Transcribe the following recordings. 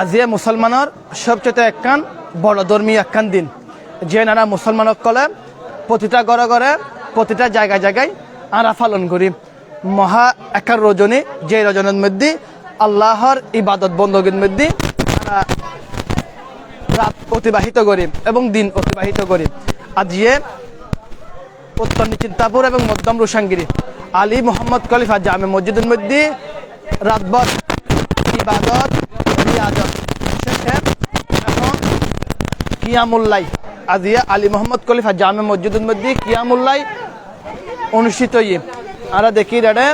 আজিয়ে মুসলমানৰ সবচেয়ে একখান বড় ধর্মী একখান দিন। যে নানা মুসলমানক কলে প্রতিটা ঘরে ঘরে প্রতিটা জায়গায় জায়গায় আরা পালন করি মহা একার রজনী যে রজনীর মধ্যে আল্লাহর ইবাদত বন্দগীর মধ্যে রাত অতিবাহিত করি এবং দিন অতিবাহিত করি আজিয়ে উত্তর চিন্তাপুর এবং মধ্যম রুশাঙ্গিরি আলী মোহাম্মদ খলিফা জামে মসজিদের মধ্যে রাতভর ইবাদত, রিয়াজত। কিয়ামুল্লাই আজিয়া আলী মোহাম্মদ খলিফা জামে মসজিদের মধ্যে কিয়ামুল্লাই অনুষ্ঠিত ইয়ে আমরা দেখি রেডে,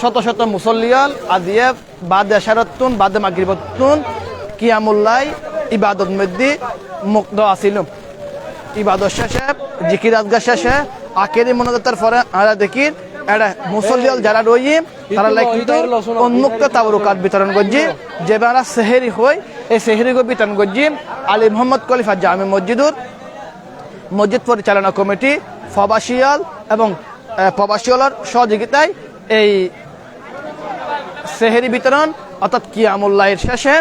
শত শত মুসল্লিয়াল আজিয়ে বাদে শারতুন বাদে মাগরিবতুন কিয়ামুল্লাই ইবাদত মধ্যে মুক্ত আছিল ইবাদত শেষে, জিকির আজগা শেষে আখেরি মনোদতার পরে আমরা দেখি এটা মুসল্লিয়াল যারা রই তারা কিন্তু উন্মুক্ত তাবরুকাত বিতরণ করছি। যে বেড়া সেহেরি হই এই সেহেরি বিতরণ করছি আলী মোহাম্মদ খলিফা জামে মসজিদুর মসজিদ পরিচালনা কমিটি ফবাসিয়াল এবং আহ, সহযোগিতায় এই সেহেরি বিতরণ অর্থাৎ কিয়ামুল্লাহের শেষে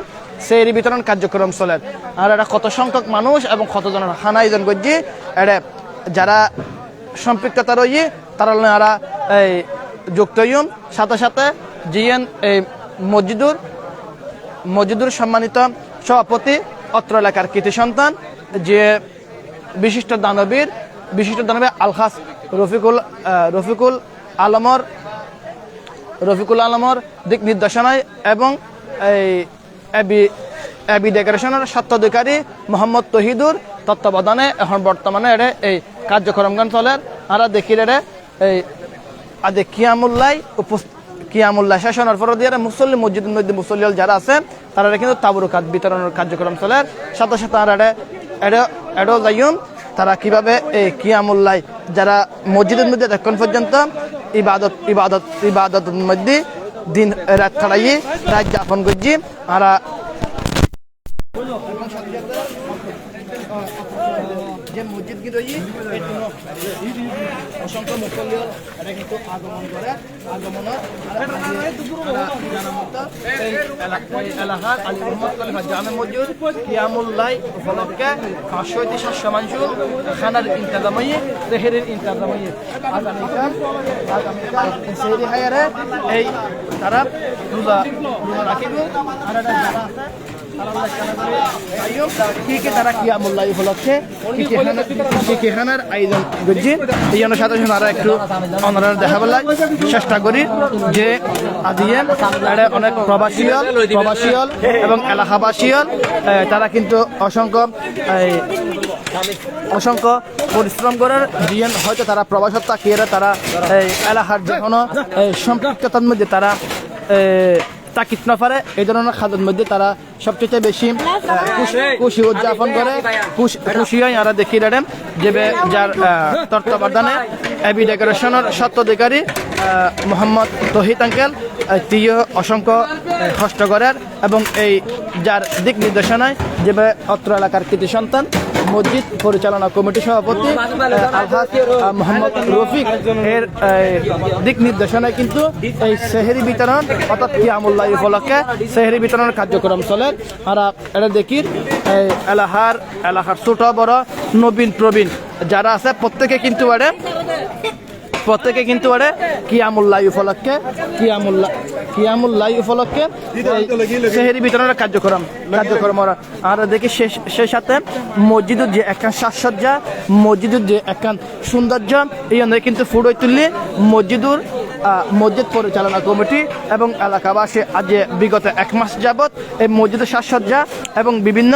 সেহেরি বিতরণ কার্যক্রম চলে। আর এটা কত সংখ্যক মানুষ এবং কতজনের খানা আয়োজন করছি এটা যারা সম্পৃক্ততা রয়েছে তারা এরা এই যুক্ত হইন সাথে সাথে জিএন এই মসজিদুর মসজিদুর সম্মানিত সভাপতি, অত্র এলাকার কৃতি সন্তান, যে বিশিষ্ট দানবীর বিশিষ্ট দানবীর আলখাস রফিকুল রফিকুল আলমর রফিকুল আলমর দিক নির্দেশনায় এবং এই এবি এবি ডেকোরেশনের স্বত্বাধিকারী মোহাম্মদ তহিদুর তত্ত্বাবধানে এখন বর্তমানে এড়ে এই কার্যক্রমগান চলে। আর দেখি এড়ে এই আদে কিয়ামুল্লাই উপস্থিত কিয়ামুল্লাহ শেষনের পর দিয়ে মুসল্লি মসজিদের মধ্যে মুসল্লিয়াল যারা আছে, তারা কিন্তু তাবরুকাত বিতরণের কার্যক্রম চলে। সাথে সাথে আর এড়ে যাইম তারা কীভাবে এই কিয়ামুল্লাই যারা মসজিদের মধ্যে এখন পর্যন্ত ইবাদত ইবাদত, ইবাদতের মধ্যে দিন রাত খাড়াই রাত যাপন করছি, আর রয়েছে অসংখ্য মুসল্লিও এটা কিন্তু আগমন করে আগমন এলাকার আলী মোহাম্মদ জামে মসজিদ কিয়ামুল্লাই উপলক্ষে পাঁচশো হইতে সাতশো মানুষ খানার ইন্তজামই সেহেরের ইন্তজামই আগামীকাল আগামীকাল সেহেরি হায়ারে এই তারা রোজা রোজা রাখিব তারা সাথে সাথে একটু চেষ্টা করি যে অনেক এবং তারা কিন্তু অসংখ্য অসংখ্য পরিশ্রম করার জিএন হয়তো তারা প্রবাসত তাকিয়ে তারা এলাকার যে কোনো সম্পৃক্ততার মধ্যে তারা তাকিত না পারে এই ধরনের খাদ্যের মধ্যে তারা সবচেয়ে বেশি খুশি- খুশি উদযাপন করে। খুশি হয় আর দেখি রেডেম যে যার তত্ত্বাবধানে এবি ডেকোরেশনের স্বত্বাধিকারী মোহাম্মদ তহিদ আঙ্কেল তিনিও অসংখ্য কষ্ট করেন এবং এই যার দিক নির্দেশনায় যে অত্র এলাকার কৃতি সন্তান মসজিদ পরিচালনা কমিটির সভাপতি মোহাম্মদ রফিক। এর দিক নির্দেশনায় কিন্তু এই সেহেরি বিতরণ, অর্থাৎ কিয়ামুল্লাহ উপলক্ষে সেহেরি বিতরণের কার্যক্রম চলে। আর এটা দেখি, এই এলাহার এলাহার ছোট বড় নবীন প্রবীণ যারা আছে, প্রত্যেকে কিন্তু এড়ে প্রত্যেকে কিন্তু এড়ে কিয়ামুল্লাহ উপলক্ষে কিয়ামুল্লাহ কিয়ামুল্লাহ উপলক্ষে সেহেরি বিতরণের কার্যক্রম কার্যক্রম ওরা। আর দেখি সে- সেই সাথে মসজিদের যে একখান সাজসজ্জা, মসজিদের যে একখান সৌন্দর্য, এই জন্য কিন্তু ফুটই তুললি মসজিদুর মসজিদ পরিচালনা কমিটি এবং এলাকাবাসী আজ বিগত এক মাস যাবৎ এই মসজিদের সাজসজ্জা এবং বিভিন্ন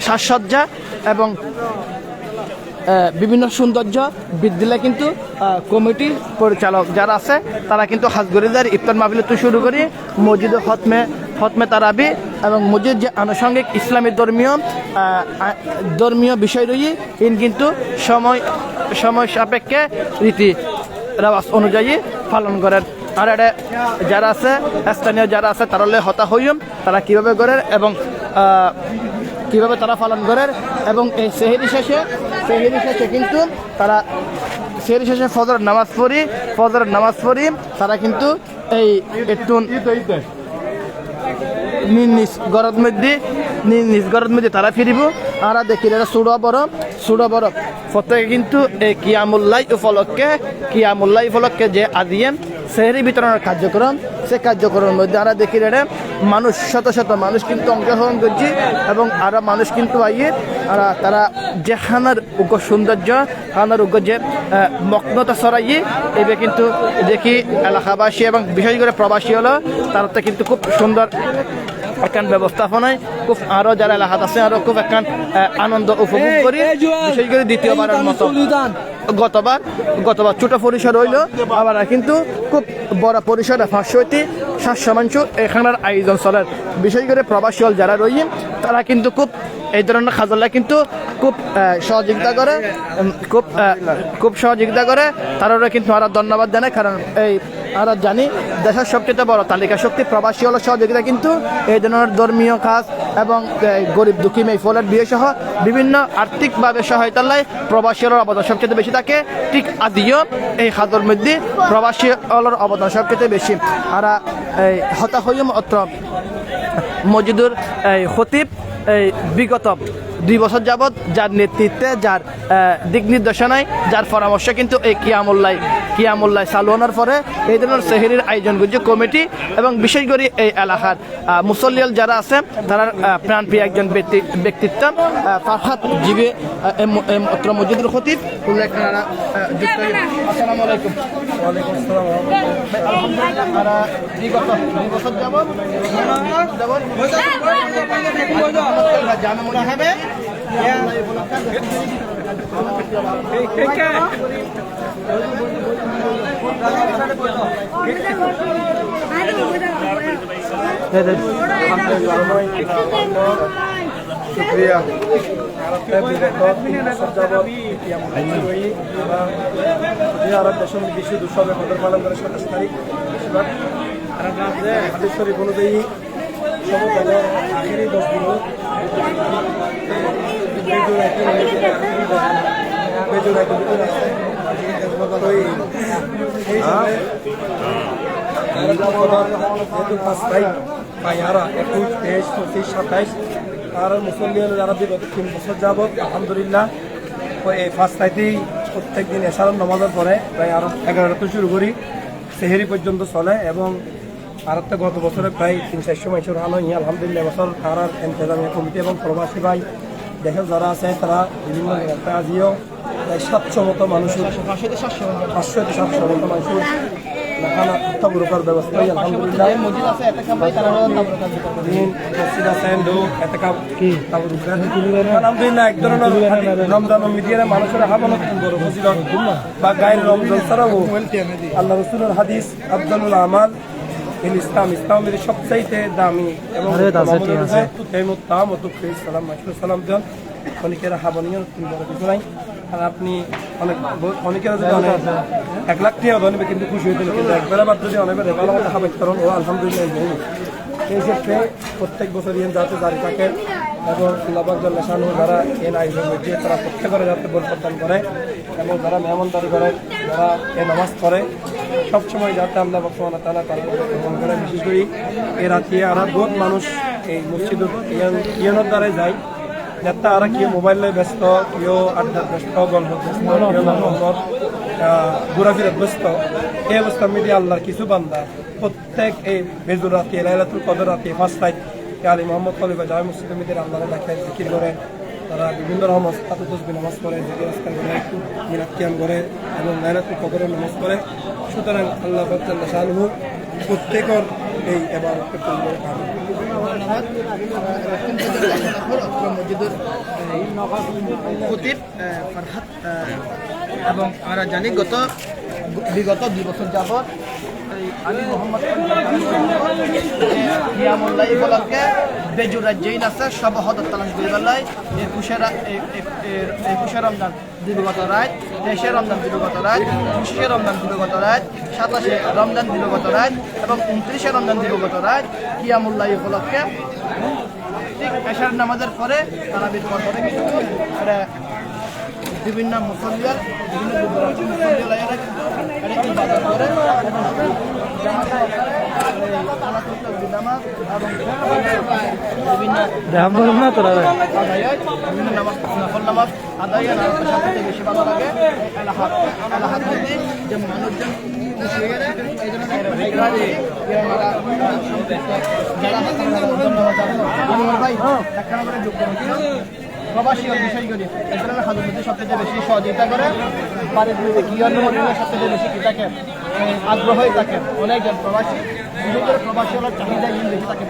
সাজসজ্জা এবং বিভিন্ন সৌন্দর্য বৃদ্ধিলে কিন্তু কমিটি পরিচালক যারা আছে, তারা কিন্তু হাজগরিদার ইফতার মাহফিল তো শুরু করি। মসজিদ হতমে হতমে তারাবি এবং মসজিদ যে আনুষঙ্গিক ইসলামী ধর্মীয় ধর্মীয় বিষয় রয়েছে ইন কিন্তু সময় সময় সাপেক্ষে রীতি রেওয়াজ অনুযায়ী পালন করেন। আর এটা যারা আছে, স্থানীয় যারা আছে, তারা হতা হইম তারা কীভাবে করেন এবং কীভাবে তারা পালন করেন এবং এই সেহেরি শেষে সেহেরি শেষে কিন্তু তারা সেরি শেষে ফজর নামাজ পড়ি ফজর নামাজ পড়ি, তারা কিন্তু এই একটু নিজ গরত মধ্যে, নিজ গরত মধ্যে তারা ফিরিব। আর দেখি এটা সুড় বড় সুড় বড় প্রত্যেকে কিন্তু এই কিয়ামুল্লাই উপলক্ষে কিয়ামুল্লাই উপলক্ষে যে আদিয়ে সেহরি বিতরণের কার্যক্রম। সে কার্যক্রমের মধ্যে আমরা দেখি রে মানুষ, শত শত মানুষ কিন্তু অংশগ্রহণ করছি এবং আরও মানুষ কিন্তু আইয়ে তারা যে খানার উগ্র সৌন্দর্য খানার উগ্র যে মগ্নতা সরাইয়ে এবার কিন্তু দেখি এলাকাবাসী এবং বিশেষ করে প্রবাসী হলো তারা কিন্তু খুব সুন্দর একখান ব্যবস্থাপনায় খুব আরও যারা এলাকাত আছে আরও খুব একখান আনন্দ উপভোগ করি। বিশেষ করে দ্বিতীয়বারের মতো। গতবার গতবার ছোট পরিসর হইল আবার কিন্তু খুব বড় পরিসরে পাঁচশো হইতে সাতশো মানুষ এখানের আয়োজন চলে। বিশেষ করে প্রবাসী যারা রইল তারা কিন্তু খুব এই ধরনের খাজলা কিন্তু খুব সহযোগিতা করে খুব খুব সহযোগিতা করে। তারা কিন্তু আমরা ধন্যবাদ জানাই কারণ এই আমরা জানি দেশের সবচেয়ে বড় তালিকা শক্তি, প্রবাসী হলো সহযোগিতা কিন্তু এই ধরনের ধর্মীয় কাজ এবং গরিব দুঃখী মেয়ে ফলের বিয়ে সহ বিভিন্ন আর্থিকভাবে সহায়তা লাই প্রবাসী হলের অবদান সবচেয়ে বেশি থাকে। ঠিক আদিও এই খাদর মধ্যে প্রবাসী হলের অবদান সবচেয়ে বেশি। আর, এই হতা হইম অত্র মজিদুর, এই খতিব এই বিগত দুই বছর যাবৎ যার নেতৃত্বে যার দিক নির্দেশনায় যার পরামর্শ কিন্তু এই কিয়ামুল্লাই কিয়ামুল্লাই চালুয়ানোর পরে এই ধরনের সেহেরির আয়োজন করছে কমিটি এবং বিশেষ করে এই এলাকার মুসল্লিয়াল যারা আছে তারা প্রাণপ্রিয় একজন ব্যক্তি ব্যক্তিত্ব ফারহাত জিবে মজিদুর খতিব উল্লেখ যুক্ত আসসালামু আলাইকুম জামে মনে হবে শুক্রিয়া আরব দশম বিশ্ব উৎসবে কদর পালন করে সাতাশ তারিখ হাদিস শরীফ অনুযায়ী সমতলে দশ দিন পাঁচ একুশ তেইশ পঁচিশ সাতাইশ আর মুসলিম যারা বিগত তিন বছর যাবৎ আলহামদুলিল্লাহ এই পাঁচ তারিখেই প্রত্যেক দিন এসারাম নামাজের পরে, প্রায় আরও এগারোটা শুরু করি সেহেরি পর্যন্ত চলে এবং আর গত বছরে প্রায় তিন চারশো মানুষের হাল হয় আলহামদুলিল্লাহ তারার এন্তেজামিয়া কমিটি এবং প্রবাসী ভাই দেশের যারা আছে তারা বিভিন্ন আজিও প্রায় সাতশো মতো মানুষের পাঁচশো থেকে সাতশো মতো মানুষের তাবুরকার ব্যবস্থা আলহামদুলিল্লাহ। মসজিদ আছে তারা তাবুরকার আলহামদুলিল্লাহ এক ধরনের রমজান ও মিডিয়ার মানুষের হাবানত বড় ফজিলত বা গায়ের রমজান ছাড়াও আল্লাহ রসুলের হাদিস আফজালুল আমাল। ইল ইসলাম ইসলামের সবচাইতে দামি এবং ইসলাম মাসুল সালাম দেন। অনেকের হাবানীয় তুমি বড় কিছু নাই। আর আপনি অনেক অনেকের যদি অনেক এক লাখ টাকা কিন্তু খুশি হইতেন কিন্তু একবার আবার যদি অনেকের ভালো মতো হাবাই করেন ও আলহামদুলিল্লাহ এই ক্ষেত্রে প্রত্যেক বছর ইয়েন যাতে জারি থাকে এবং লাভাজ্জাল নেশানু যারা এন আয়োজন করছে তারা প্রত্যেকের যাতে বল প্রদান করে এবং যারা মেহমানদারি করে যারা এ নামাজ করে সবসময় যাতে আল্লাহ বর্তমানে তারা তারা গ্রহণ করে। বিশেষ করে এ রাতে আর বহুত মানুষ এই মসজিদ ইয়নের দ্বারাই যায়। নেতা আর কেউ মোবাইলে ব্যস্ত, কেউ আড্ডার ব্যস্ত, গল্প ব্যস্ত ঘোরাফেরার ব্যস্ত। এই অবস্থা মিডিয়া আল্লাহর কিছু বান্দা প্রত্যেক এই বেজুর রাতে, লাইলাতুল কদর রাতে ফার্স্ট নাইট আলী মোহাম্মদ খলিফা জামা মসজিদ মিদের আল্লাহর লেখায় জিকির করে। তারা বিভিন্ন রকম তসবি নামাজ পড়ে, জিকির আজকাল করে মিরাত কিয়াম করে এবং লাইলাতুল কদরের নামাজ পড়ে। সুতরাং আল্লাহ বাচ্চাল্লাহ শাহরুহ প্রত্যেকর এই এবার করে এবং আমরা জানি গত, বিগত দুই বছর যাবৎ আলী মোহাম্মদ নিয়ামুল্লাহ উপলক্ষে বেজুর রাজ্যইন আছে সব হদর তালাশ করিবাল্লাই একুশে একুশে রমজান দিবগত রাত তেইশে রমজান দিবগত রাত পঁচিশে রমজান দিবগত রাত সাতাশে রমজান দিবগত রাত এবং উনত্রিশে রমজান দিবগত রাত কিয়ামুল্লাহ উপলক্ষে ঠিক এশার নামাজের পরে তারাবির পর পরে বিভিন্ন মুসল্লিয়ার বিভিন্ন দূরদূরান্তের মুসল্লিয়ারা কিন্তু ইবাদত করে বিভিন্ন নামাজ নফল নামাজ আদায় নামাজের সাথে বেশি ভালো লাগে এলাহাত এলাহাত মধ্যে যে মানুষজন যারা ভাই একটা করে। করুন প্রবাসী বিষয় করি এই ধরনের হাতের মধ্যে সবচেয়ে বেশি সহযোগিতা করে অন্য মধ্যে সবচেয়ে বেশি কি থাকে আগ্রহী থাকে অনেকজন প্রবাসী। বিশেষ করে প্রবাসী হওয়ার চাহিদা কিন্তু বেশি থাকে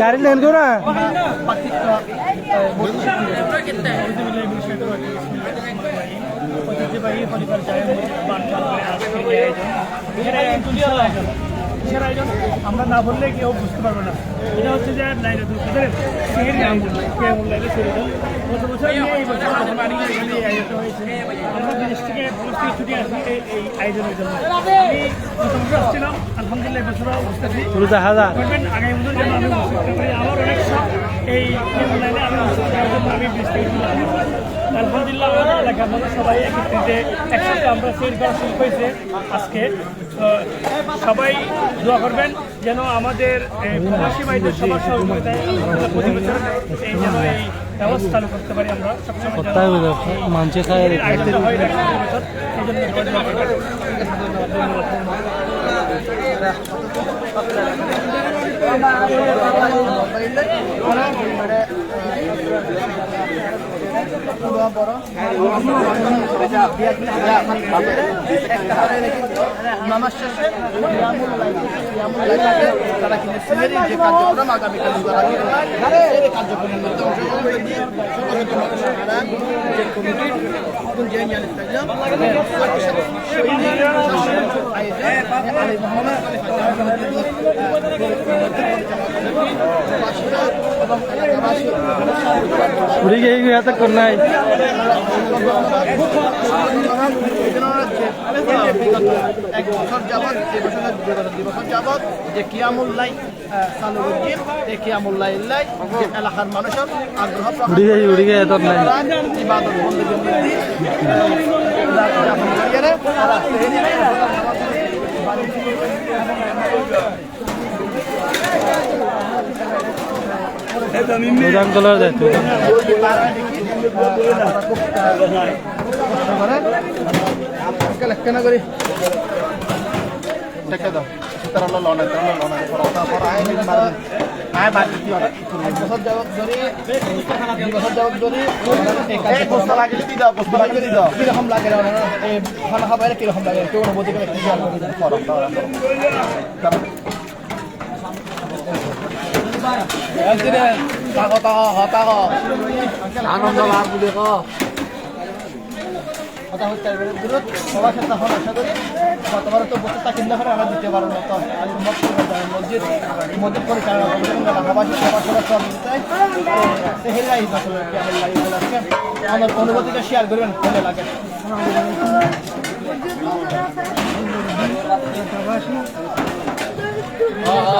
গাড়ি লেন করা ঐতিহ্যবাহী পরিবার যায় বানচাল করে আজকে আয়োজন। কিসের আয়োজন আমরা না বললে কেউ বুঝতে পারবে না। এটা হচ্ছে যে লাইলাতুল কদরের সিহের আয়োজন কেমন লাগে সেরকম গত বছর এই বছর আমাদের এখানে এই আয়োজন হয়েছে। আমরা বিদেশ থেকে প্রস্তুতি ছুটি আসি এই আয়োজনের জন্য। আমি গত বছর আসছিলাম। আলহামদুলিল্লাহ যা করবেন আগামী বছর যেন আমি উপস্থিত থাকতে পারি। আমার অনেক শখ এই কেমন লাইনে আমি উপস্থিত থাকার জন্য আমি বিদেশ থেকে। আলহামদুলিল্লাহ আমাদের এলাকার মধ্যে সবাই একত্রিত একসাথে আমরা সেল করা শুরু হয়েছে আজকে। সবাই দোয়া করবেন যেন আমাদের এই প্রবাসী ভাইদের সবার সহযোগিতায় প্রতি বছর এই যেন এই ব্যবস্থা করতে পারি আমরা। সবসময় মানছে খায় হয় বছর এই জন্য ধন্যবাদ নামাজ শেষে তারা নাই এক বছর যাবৎ যে বছর দুই বছর যাবৎ যে কিয়ামুল্লাই চালু করছি এই কিয়ামুল্লাই যে এলাকার মানুষের আগ্রহ ইবাদত কলার দেয় তুই কেন করি দেখে দাও তারা লনে তারা লনে পড়া পড়া আয় মার আয় বাদ দিও এক বছর যাবত ধরে দুই বছর যাবত ধরে এই বস্তা লাগে খানা খাবারে কি রকম লাগে কেউ অনুভূতি তাকো তাকো হতাকো আনন্দ লাভ বুলি ক দূরত সাথে তখন আশা করি তো বছরটা কিনতে পারে আমরা দিতে পারব তো আজ মসজিদ মসজিদ পরিচালনা করবেন ঢাকাবাসী অনুভূতিটা শেয়ার করবেন ভালো লাগে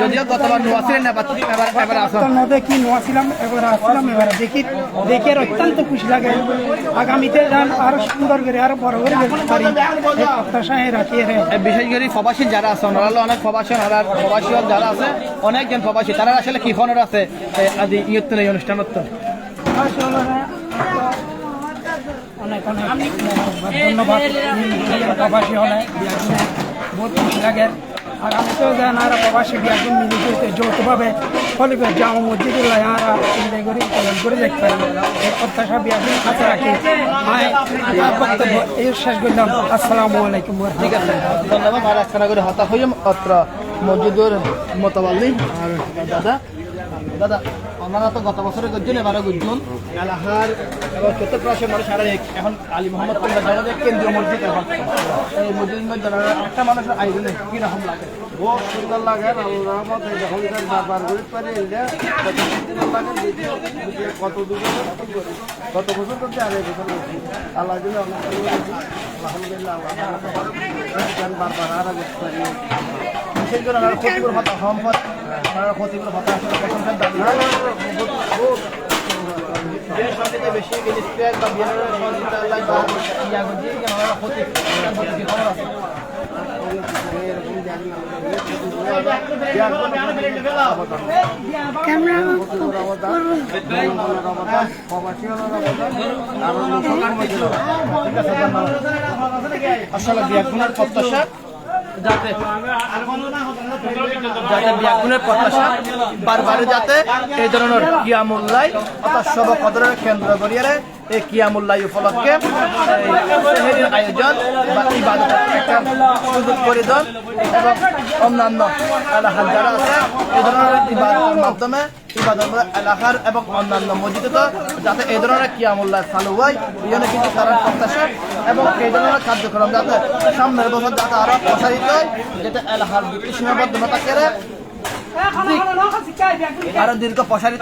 যদিও গতবার নোয়া ছিলেন এবার এবার এবার আসো। তার মধ্যে কি নোয়াছিলাম এবার আসছিলাম এবার দেখি দেখে অত্যন্ত খুশি লাগে। আগামীতে যান আরও সুন্দর করে আরও বড় করে দেখতে পারি। প্রত্যাশায় বিশেষ করে প্রবাসী যারা আছে ওনারা অনেক প্রবাসী ওনারা প্রবাসী যারা আছে অনেকজন প্রবাসী। তারা আসলে কি খনের আছে? এই আদি ইয়ত্তন এই অনুষ্ঠানত অনেক অনেক ধন্যবাদ। প্রবাসী হলে বহুত খুশি লাগে। আগামীতেও যেন আর প্রবাসী বিয়াগুন মিলি করতে যৌথভাবে ফলিবে জামা মসজিদুল আরা চিন্তাই করে পালন করে দেখতে পারি। এই প্রত্যাশা বিয়াগুন হাতে রাখি। বক্তব্য এই শেষ করলাম। আসসালামু আলাইকুম ঠিক আছে, ধন্যবাদ। আর একখানা করে হতা হইম, অত্র মসজিদুর মোতাবাল্লি। আর দাদা দাদা ওনারা তো গত বছরে গজ্জন এবারে গজ্জন এলাহার এবং চতুর্পাশের মানুষ আর এখন আলী মোহাম্মদ কুল্লা জগতের কেন্দ্রীয় মসজিদ এখন। এই মসজিদ মধ্যে একটা মানুষের আয়োজনে কীরকম লাগে? ও সুন্দর লাগে আল্লাহ রহমত যখন তার গরিব পারে এটা কত সুন্দর লাগে কত দূর কত বছর করতে আর এই বছর করছি আল্লাহ জন্য অনেক আলহামদুলিল্লাহ আল্লাহ বারবার আর পারি বিশেষ করে সম্পদ ক্ষতিগুলো ভাতা আসলে প্রশংসার দাবি বেশি প্রত্যাশা যাতে যাতে ব্যাকুলের প্রত্যাশা বারবার যাতে এই ধরনের কিয়ামুল্লাই অর্থাৎ সব কদরের কেন্দ্র করিয়ারে এই কিয়ামুল্লাই উপলক্ষে এই আয়োজন বা ইবাদত একটা সুযোগ করে দেন এবং অন্যান্য এলাকার যারা আছে, এই ধরনের ইবাদতের মাধ্যমে, ইবাদত এলাকার এবং অন্যান্য মসজিদে তো যাতে এই ধরনের কিয়ামুল্লাহ চালু হয়, এই জন্য কিন্তু তারা প্রত্যাশা এবং এই ধরনের কার্যক্রম যাতে সামনের বছর যাতে আরও প্রসারিত হয়, যাতে এলাকার ভিত্তি সীমাবদ্ধতা থাকে আরও দীর্ঘ প্রসারিত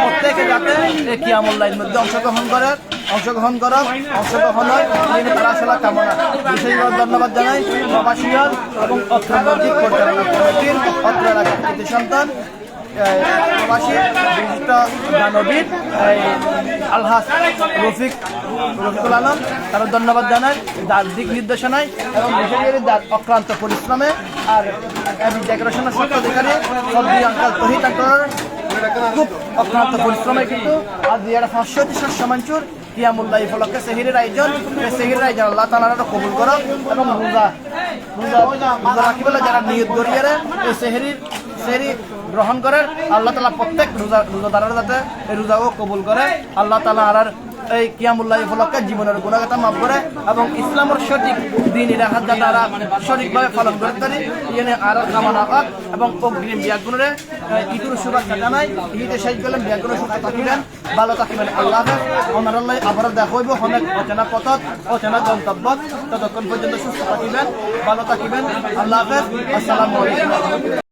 প্রত্যেকে যাতে এই কিয়ামুল্লাহর মধ্যে অংশগ্রহণ করে, অংশগ্রহণ করো, অংশগ্রহণ হয়। তারা কামনা। বিশেষভাবে ধন্যবাদ জানাই প্রবাসীয়ন এবং মসজিদ পরিচালনা কমিটির অত্র এলাকার কৃতি সন্তান। প্রবাসী বিশিষ্ট আলহাস রফিক, রফিকুল আলম তারা ধন্যবাদ জানাই। যার দিক নির্দেশনায় এবং বিশেষ করে অক্লান্ত পরিশ্রমে আর ডেকোরেশনের স্বত্বাধিকারী সবজি আঙ্কাল খুব অক্লান্ত পরিশ্রমে কিন্তু। আজ দুই হাজার পাঁচশো শস্য মঞ্চুর কিয়ামুল্লাহ উপলক্ষে সেহিরের আয়োজন। আয়োজন আল্লাহ কবুল করো এবং রোজা রোজা রোজা রাখি বলে যারা নিয়োগ করিয়ে এই সেহেরির, সেহরি গ্রহণ আল্লাহ তালা প্রত্যেক রোজা, রোজাদারের যাতে এই রোজাও কবুল করে। আল্লাহ তালা আর এই কিয়ামুল্লাহ উপলক্ষে জীবনের গুণাগতা মাফ করে এবং ইসলামের সঠিক দিন রাখার যাতে তারা সঠিকভাবে পালন করতে পারি ইয়ে আরও কামনা কর এবং অগ্রিম বিয়াগুণরে ইটুর শুভেচ্ছা জানাই। ইতে শেষ করলেন বিয়াগুণ সুস্থ থাকিবেন, ভালো থাকিবেন। আল্লাহ ওনার আল্লাহ আবারও দেখা হইব। অনেক অচেনা পথত, অচেনা গন্তব্য। ততক্ষণ পর্যন্ত সুস্থ থাকিবেন, ভালো থাকিবেন। আল্লাহ আসসালামু আলাইকুম।